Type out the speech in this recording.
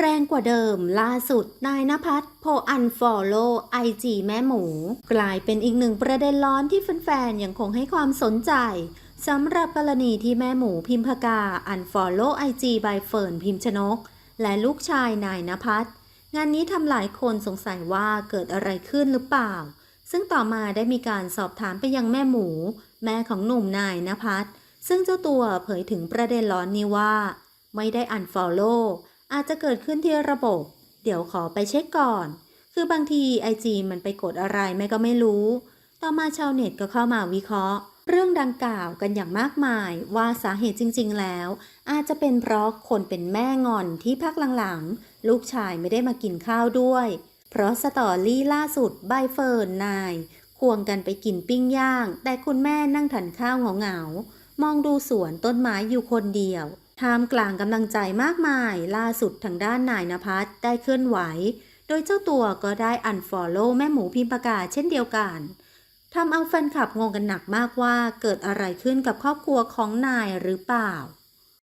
แรงกว่าเดิมล่าสุด นายนภัสโพอันฟอลโล่ไอจีแม่หมู กลายเป็นอีกหนึ่งประเด็นร้อนที่แฟนๆยังคงให้ความสนใจสำหรับกรณีที่แม่หมูพิมพกาอันฟอลโล่ไอจีใบเฟิร์นพิมชนก และลูกชายนายนภัสงานนี้ทำหลายคนสงสัยว่าเกิดอะไรขึ้นหรือเปล่า ซึ่งต่อมาได้มีการสอบถามไปยังแม่หมู แม่ของหนุ่มนายนภัสซึ่งเจ้าตัวเผยถึงประเด็นร้อนนี้ว่า ไม่ได้อันฟอลโล อาจจะเกิดขึ้นที่ระบบ เดี๋ยวขอไปเช็คก่อน คือบางทีไอจีมันไปกดอะไรแม่ก็ไม่รู้ ต่อมาชาวเน็ตก็เข้ามาวิเคราะห์ เรื่องดังกล่าวกันอย่างมากมายว่าสาเหตุจริง ๆ แล้ว อาจจะเป็นเพราะคนเป็นแม่งอนที่พักหลังๆ ลูกชายไม่ได้มากินข้าวด้วย เพราะสตอรี่ล่าสุดใบเฟิร์นนายควงกันไปกินปิ้งย่าง แต่คุณแม่นั่งทานข้าวเหงาๆมองดูสวนต้นไม้อยู่คนเดียว ท่ามกลางกำลังใจมากมาย ล่าสุดทางด้านนายนภัสได้เคลื่อนไหว โดยเจ้าตัวก็ได้อันฟอลโล่แม่หมูพิมพ์ประกาศเช่นเดียวกันทำเอาแฟนคลับงงกันหนักมากว่าเกิดอะไรขึ้นกับครอบครัวของนายหรือเปล่า